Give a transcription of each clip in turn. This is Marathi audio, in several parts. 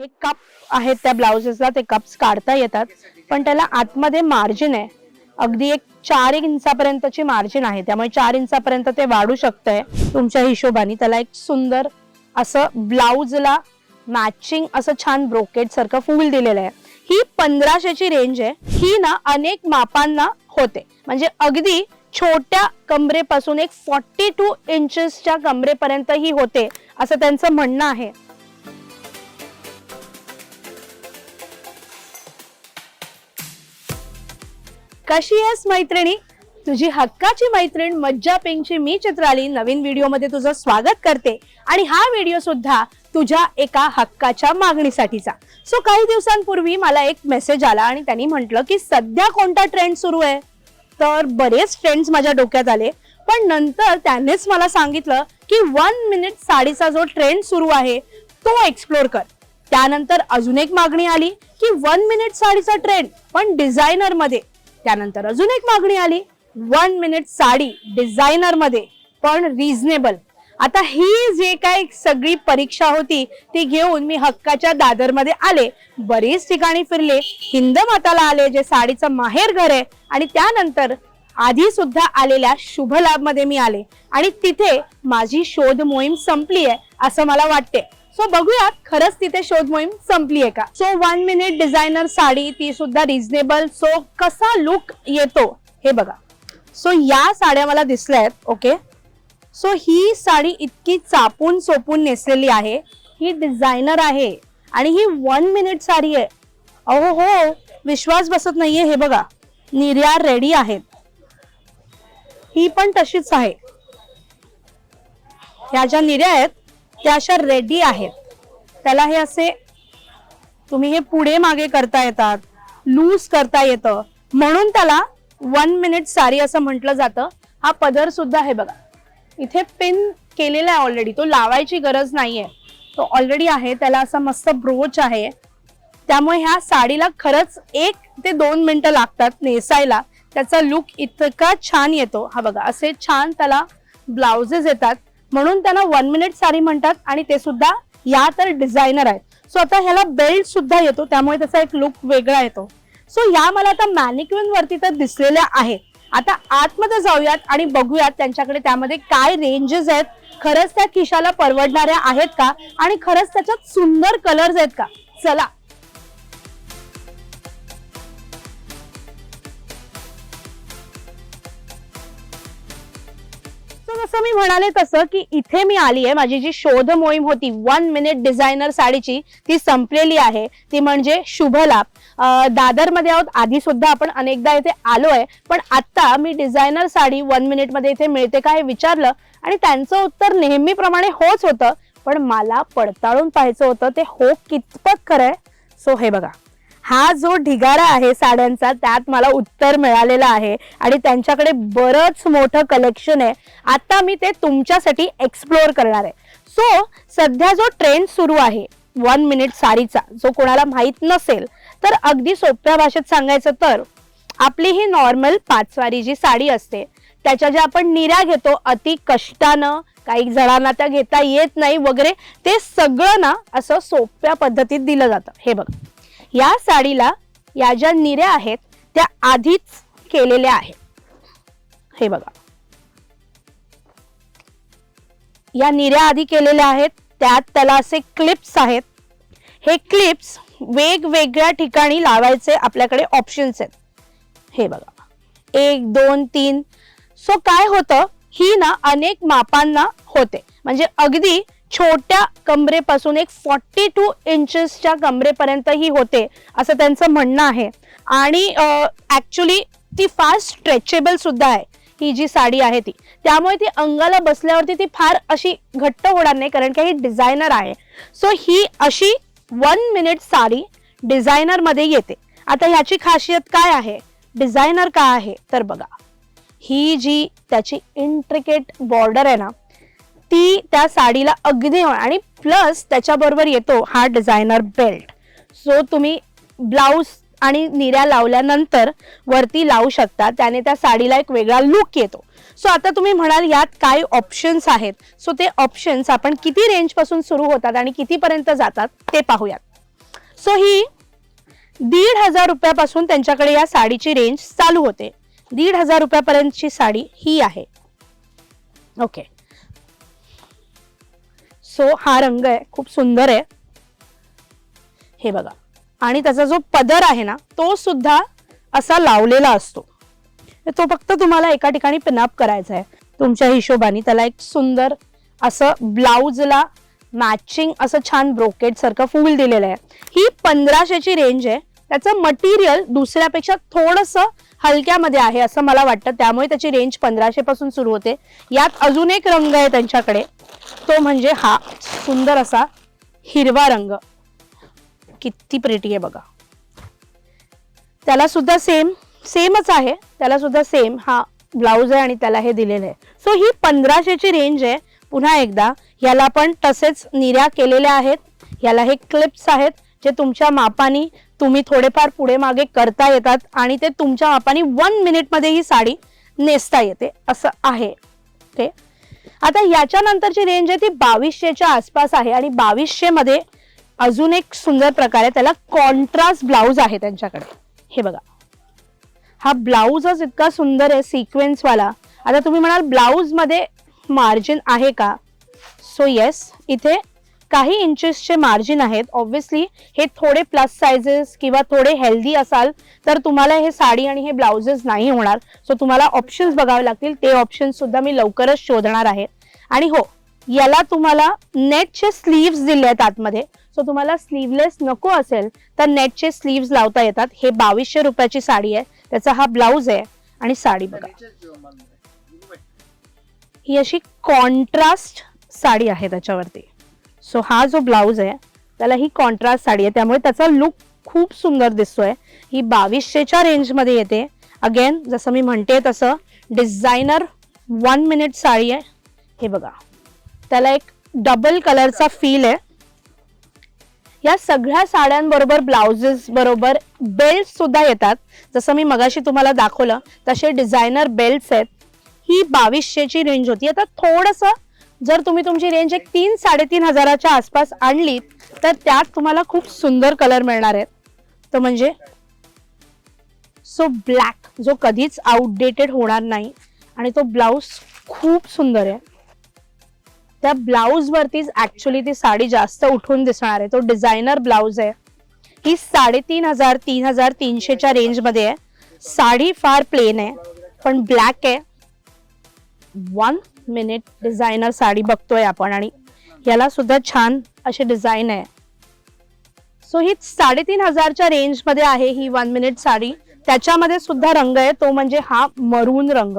हे कप आहेत त्या ब्लाउजेसला ते कप्स काढता येतात. पण त्याला आतमध्ये मार्जिन आहे. अगदी एक चार एक इंचापर्यंतची मार्जिन आहे. त्यामुळे चार इंचापर्यंत ते वाढू शकतंय तुमच्या हिशोबाने. त्याला एक सुंदर असं ब्लाऊजला मॅचिंग असं छान ब्रोकेट सारखं फूल दिलेलं आहे. ही पंधराशेची रेंज आहे. ही ना अनेक मापांना होते. म्हणजे अगदी छोट्या कमरेपासून एक फॉर्टी टू इंचेसच्या कमरेपर्यंत ही होते असं त्यांचं म्हणणं आहे. कशी आहेस मैत्रिणी? तुझी हक्काची मैत्रीण मज्जा पिंगची मी चित्राली नवीन व्हिडिओमध्ये तुझं स्वागत करते. आणि हा व्हिडिओ सुद्धा तुझ्या एका हक्काच्या मागणीसाठीचा. सो काही दिवसांपूर्वी मला एक मेसेज आला आणि त्यांनी म्हटलं की सध्या कोणता ट्रेंड सुरू आहे? तर बरेच ट्रेंड्स माझ्या डोक्यात आले. पण नंतर त्यानेच मला सांगितलं की वन मिनिट साडीचा जो ट्रेंड सुरू आहे तो एक्सप्लोर कर. त्यानंतर अजून एक मागणी आली की वन मिनिट साडीचा ट्रेंड पण डिझायनरमध्ये त्यानंतर अजून एक मागणी आली. वन मिनिट साडी डिझायनरमध्ये पण रिझनेबल आता ही जे काय सगळी परीक्षा होती ती घेऊन मी हक्काच्या दादरमध्ये आले. बरीच ठिकाणी फिरले. हिंद माताला आले जे साडीचं माहेर घर आहे. आणि त्यानंतर आधी सुद्धा आलेल्या शुभ लाभमध्ये मी आले. आणि तिथे माझी शोध मोहीम संपली आहे असं मला वाटते. सो बघूयात. खरंच तिथे शोध मोहीम संपली आहे का? So one minute designer sari ती सुद्धा रिझनेबल सो कसा लुक येतो? हे बघा. सो या साड्या मला दिसल्या आहेत ओके सो ही साडी इतकी चापून सोपून नेसलेली आहे. ही डिझायनर आहे. आणि ही वन मिनिट साडी आहे. अहो हो. विश्वास बसत नाहीये हे बघा. निर्या रेडी आहेत. ही पण तशीच आहे. ह्या ज्या निर्या आहेत त्या अशा रेडी आहेत. त्याला हे असे तुम्ही हे पुढे मागे करता येतात लूज करता येतं. म्हणून त्याला वन मिनिट साडी असं म्हटलं जातं. हा पदर सुद्धा आहे बघा. इथे पिन केलेला आहे ऑलरेडी तो लावायची गरज नाहीये. तो ऑलरेडी आहे. त्याला असा मस्त ब्रोच आहे. त्यामुळे ह्या साडीला खरंच एक ते दोन मिनटं लागतात नेसायला. त्याचा लुक इतका छान येतो. हा बघा असे छान त्याला ब्लाउजेस येतात. म्हणून त्यांना वन मिनिट साडी म्हणतात आणि ते सुद्धा या तर डिझायनर आहेत. सो आता ह्याला बेल्ट सुद्धा येतो त्यामुळे त्याचा एक लुक वेगळा येतो. सो या मला आता मॅनिक्युन वरती तर दिसलेल्या आहेत. आता आतमध्ये जाऊयात आणि बघूयात त्यांच्याकडे त्यामध्ये काय रेंजेस आहेत. खरंच त्या खिशाला परवडणाऱ्या आहेत का? आणि खरंच त्याच्यात सुंदर कलर्स आहेत का? चला जसं मी म्हणाले तसं की इथे मी आली आहे. माझी जी शोध मोहीम होती वन मिनिट डिझायनर साडीची ती संपलेली आहे. ती म्हणजे शुभलाभ दादरमध्ये आहोत. आधी सुद्धा आपण अनेकदा इथे आलो आहे पण आत्ता मी डिझायनर साडी वन मिनिटमध्ये इथे मिळते का हे विचारलं आणि त्यांचं उत्तर नेहमीप्रमाणे होच होतं. पण मला पडताळून पाहायचं होतं. ते हो कितपत खरंय सो हे बघा. हा जो ढिगारा आहे साड्यांचा त्यात मला उत्तर मिळालेलं आहे. आणि त्यांच्याकडे बरंच मोठं कलेक्शन आहे. आता मी ते तुमच्यासाठी एक्सप्लोअर करणार आहे. सो सध्या जो ट्रेंड सुरू आहे वन मिनिट साडीचा जो कोणाला माहीत नसेल तर अगदी सोप्या भाषेत सांगायचं तर आपली ही नॉर्मल पाचवारी जी साडी असते त्याच्या ज्या आपण निऱ्या घेतो अति कष्टानं काही जणांना त्या घेता येत नाही वगैरे ते सगळं ना असं सोप्या पद्धतीत दिलं जातं. हे बघ. या साडीला या ज्या निऱ्या आहेत त्या आधीच केलेल्या आहेत. हे बघा. या निऱ्या आधी केलेल्या आहेत त्यात त्याला असे क्लिप्स आहेत. हे क्लिप्स वेगवेगळ्या ठिकाणी लावायचे आपल्याकडे ऑप्शन्स आहेत. हे बघा. एक दोन तीन. सो काय होतं? ही ना अनेक मापांना होते. म्हणजे अगदी छोट्या कमरेपासून एक फॉर्टी टू इंचेसच्या कमरेपर्यंत ही होते असं त्यांचं म्हणणं आहे. आणि ऍक्च्युली ती फार स्ट्रेचेबल सुद्धा आहे ही जी साडी आहे ती. त्यामुळे ती अंगाला बसल्यावरती ती फार अशी घट्ट होणार नाही कारण की ही डिझायनर आहे. सो ही अशी वन मिनिट साडी डिझायनरमध्ये येते. आता ह्याची खासियत काय आहे? डिझायनर काय आहे? तर बघा ही जी त्याची इंट्रिकेट बॉर्डर आहे ना ती त्या साडीला अगदी आणि प्लस त्याच्याबरोबर येतो हा डिझायनर बेल्ट सो तुम्ही ब्लाऊज आणि निऱ्या लावल्यानंतर वरती लावू शकता. त्याने त्या साडीला एक वेगळा लुक येतो. सो आता तुम्ही म्हणाल यात काय ऑप्शन्स आहेत? सो ते ऑप्शन्स आपण किती रेंजपासून सुरू होतात आणि कितीपर्यंत जातात ते पाहूयात. सो ही दीड हजार रुपयापासून त्यांच्याकडे या साडीची रेंज चालू होते. दीड हजार रुपयापर्यंतची साडी ही आहे. ओके सो हा रंग आहे खूप सुंदर आहे. हे बघा. आणि त्याचा जो पदर आहे ना तो सुद्धा असा लावलेला असतो. तो फक्त तुम्हाला एका ठिकाणी पिनअप करायचा आहे. तुमच्या हिशोबाने त्याला एक सुंदर असं ब्लाऊजला मॅचिंग असं छान ब्रोकेट सारखं फूल दिलेलं आहे. ही पंधराशेची रेंज आहे. त्याचं मटेरियल दुसऱ्यापेक्षा थोडंसं हलक्यामध्ये आहे असं मला वाटतं. त्यामुळे त्याची रेंज पंधराशे पासून सुरू होते. यात अजून एक रंग आहे त्यांच्याकडे. तो म्हणजे हा सुंदर असा हिरवा रंग. किती प्रेटी आहे बघा. त्याला सुद्धा सेम सेमच आहे. त्याला सुद्धा सेम हा ब्लाऊज आहे आणि त्याला हे दिलेलं आहे. सो ही पंधराशेची रेंज आहे. पुन्हा एकदा याला पण तसेच निर्या केलेल्या आहेत. याला हे क्लिप्स आहेत. जे तुमच्या मापानी तुम्ही थोडेफार पुढे मागे करता येतात आणि ते तुमच्या मापानी वन मिनिटमध्ये ही साडी नेसता येते. असं आहे. ते आता याच्यानंतरची रेंज आहे ती बावीसशेच्या आसपास आहे आणि बावीसशेमध्ये अजून एक सुंदर प्रकार आहे त्याला कॉन्ट्रास्ट ब्लाऊज आहे त्यांच्याकडे. हे बघा. हा ब्लाऊजच इतका सुंदर आहे सिक्वेन्सवाला आता तुम्ही म्हणाल ब्लाऊजमध्ये मार्जिन आहे का? सो येस इथे काही इंचेसचे मार्जिन आहेत. ऑब्व्हियसली हे थोडे प्लस सायझेस किंवा थोडे हेल्दी असाल तर तुम्हाला हे साडी आणि हे ब्लाउजेस नाही होणार. सो तुम्हाला ऑप्शन्स बघावे लागतील. ते ऑप्शन्स सुद्धा मी लवकरच शोधणार आहे. आणि हो याला तुम्हाला नेटचे स्लीव्स दिले आहेत आतमध्ये. सो तुम्हाला स्लीवलेस नको असेल तर नेटचे स्लीव्स लावता येतात. हे बावीसशे रुपयाची साडी आहे. त्याचा हा ब्लाऊज आहे. आणि साडी बघा. ही अशी कॉन्ट्रास्ट साडी आहे त्याच्यावरती. सो हा जो ब्लाऊज आहे त्याला ही कॉन्ट्रास्ट साडी आहे. त्यामुळे त्याचा लुक खूप सुंदर दिसतोय. ही बावीसशेच्या रेंजमध्ये येते. अगेन जसं मी म्हणते तसं डिझायनर वन मिनिट साडी आहे. हे बघा. त्याला एक डबल कलरचा फील आहे. या सगळ्या साड्यांबरोबर ब्लाउजेस बरोबर बेल्ट सुद्धा येतात. जसं मी मगाशी तुम्हाला दाखवलं तसे डिझायनर बेल्ट्स आहेत. ही बावीसशेची रेंज होती. आता थोडंसं जर तुम्ही तुमची रेंज एक तीन साडेतीन हजाराच्या आसपास आणली तर त्यात तुम्हाला खूप सुंदर कलर मिळणार आहेत. तो म्हणजे सो ब्लॅक जो कधीच आउटडेटेड होणार नाही आणि तो ब्लाऊज खूप सुंदर आहे. त्या ब्लाऊज वरतीच ऍक्च्युली ती साडी जास्त उठून दिसणार आहे. तो डिझायनर ब्लाऊज आहे. ही साडेतीन हजार तीन हजार तीनशेच्या रेंजमध्ये आहे. साडी फार प्लेन आहे पण ब्लॅक आहे. वन मिनिट डिझायनर साडी बघतोय आपण आणि याला सुद्धा छान अशी डिझाईन आहे. सो ही साडेतीन हजारच्या रेंजमध्ये आहे ही वन मिनिट साडी. त्याच्यामध्ये सुद्धा रंग आहे. तो म्हणजे हा मरून रंग.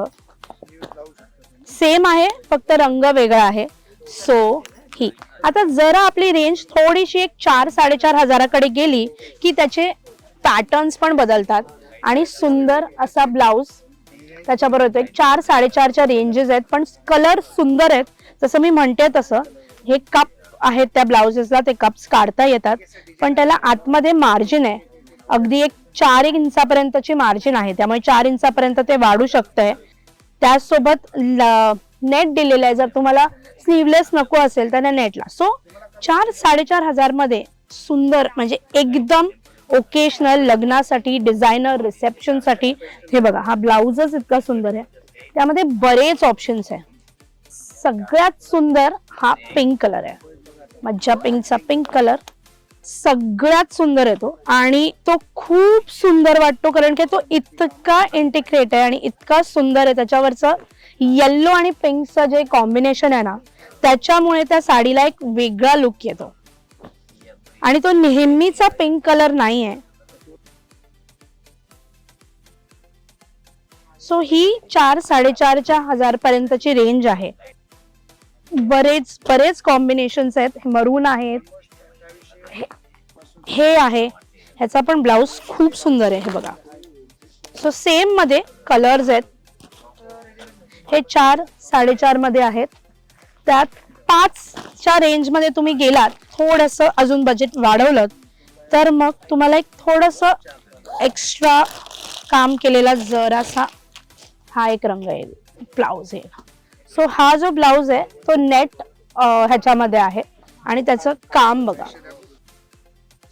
सेम आहे फक्त रंग वेगळा आहे. सो ही. आता जरा आपली रेंज थोडीशी एक चार साडेचार हजाराकडे गेली की त्याचे पॅटर्न्स पण बदलतात. आणि सुंदर असा ब्लाऊज त्याच्याबरोबर एक चार साडेचारच्या रेंजेस आहेत पण कलर सुंदर आहेत. जसं मी म्हणते तसं हे कप आहेत त्या ब्लाउजेसला ते कप्स काढता येतात. पण त्याला आतमध्ये मार्जिन आहे. अगदी एक चार एक इंचापर्यंतची मार्जिन आहे. त्यामुळे चार इंचापर्यंत ते वाढू शकतंय. त्याचसोबत नेट दिलेलं आहे. जर तुम्हाला स्लीवलेस नको असेल तर नेटला सो चार साडेचार हजारमध्ये सुंदर म्हणजे एकदम ओकेशनल लग्नासाठी डिझायनर रिसेप्शनसाठी हे बघा हा ब्लाऊजच इतका सुंदर आहे. त्यामध्ये बरेच ऑप्शन्स आहे. सगळ्यात सुंदर हा पिंक कलर आहे. मज्जा पिंकचा पिंक कलर सगळ्यात सुंदर आहे तो. आणि तो खूप सुंदर वाटतो कारण की तो इतका इंटिग्रेट आहे आणि इतका सुंदर आहे. त्याच्यावरचं येल्लो आणि पिंकचं जे कॉम्बिनेशन आहे ना त्याच्यामुळे त्या साडीला एक वेगळा लुक येतो. आणि तो नेहमीचा पिंक कलर नाही आहे सो ही चार साडेचारच्या हजार पर्यंतची रेंज आहे. बरेच बरेच कॉम्बिनेशन्स आहेत. मरून आहेत. हे- हे आहे. ह्याचा पण ब्लाऊज खूप सुंदर आहे हे बघा. सो सेममध्ये कलर्स आहेत. हे चार साडेचारमध्ये आहेत. त्यात पाचच्या रेंजमध्ये तुम्ही गेलात थोडंसं अजून बजेट वाढवलं तर मग तुम्हाला एक थोडंसं एक्स्ट्रा काम केलेला जरासा हा एक रंग येईल ब्लाऊज येईल. सो हा जो ब्लाऊज आहे तो नेट ह्याच्यामध्ये आहे आणि त्याचं काम बघा.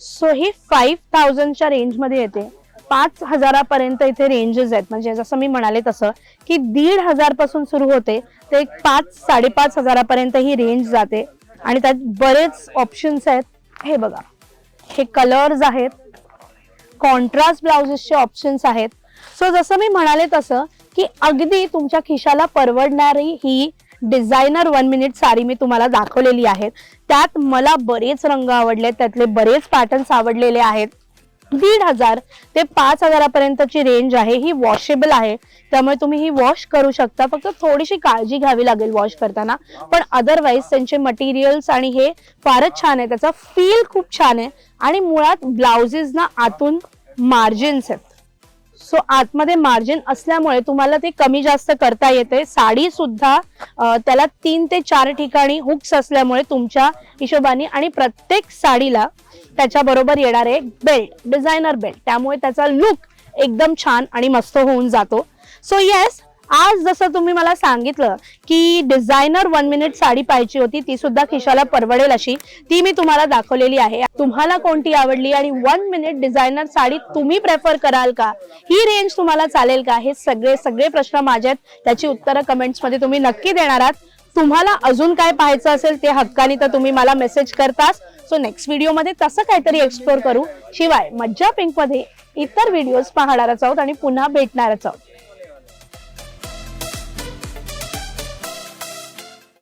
सो ही फाईव्ह थाउजंडच्या रेंजमध्ये येते. पाच हजारापर्यंत इथे रेंजेस आहेत. म्हणजे जसं मी म्हणाले तसं की दीड हजारपासून सुरू होते ते एक पाच साडेपाच हजारापर्यंत ही रेंज जाते. आणि त्यात बरेच ऑप्शन्स आहेत. हे बघा. हे कलर्स आहेत. कॉन्ट्रास्ट ब्लाउजेसचे ऑप्शन्स आहेत. सो जसं मी म्हणाले तसं की अगदी तुमच्या खिशाला परवडणारी ही डिझायनर वन मिनिट साडी मी तुम्हाला दाखवलेली आहे. त्यात मला बरेच रंग आवडले त्यातले बरेच पॅटर्न्स आवडलेले आहेत. दीड हजार ते पाच हजारापर्यंतची रेंज आहे. ही वॉशेबल आहे. त्यामुळे तुम्ही ही वॉश करू शकता. फक्त थोडीशी काळजी घ्यावी लागेल वॉश करताना. पण अदरवाईज त्यांचे मटेरियल्स आणि हे फारच छान आहे. त्याचा फील खूप छान आहे. आणि मुळात ब्लाउजेसना आतून मार्जिन्स आहेत. सो आतमध्ये मार्जिन असल्यामुळे तुम्हाला ते कमी जास्त करता येते. साडी सुद्धा त्याला तीन ते चार ठिकाणी हुक्स असल्यामुळे तुमच्या हिशोबाने आणि प्रत्येक साडीला त्याच्याबरोबर येणारे बेल्ट डिझायनर बेल्ट त्यामुळे त्याचा लुक एकदम छान आणि मस्त होऊन जातो. सो येस आज जसं तुम्ही मला सांगितलं की डिझायनर वन मिनिट साडी पाहिजे होती ती सुद्धा खिशाला परवडेल अशी. ती मी तुम्हाला दाखवलेली आहे. तुम्हाला कोणती आवडली आणि वन मिनिट डिझायनर साडी तुम्ही प्रेफर कराल का? ही रेंज तुम्हाला चालेल का? हे सगळे सगळे प्रश्न माझे आहेत. त्याची उत्तरं कमेंट्समध्ये तुम्ही नक्की देणार आहात. तुम्हाला अजून काय पाहायचं असेल ते हक्काने तर तुम्ही मला मेसेज करताच. सो नेक्स्ट व्हिडिओमध्ये तसं काहीतरी एक्सप्लोर करू. शिवाय मज्जा पिंकमध्ये इतर व्हिडिओज पाहणारच आहोत आणि पुन्हा भेटणारच आहोत.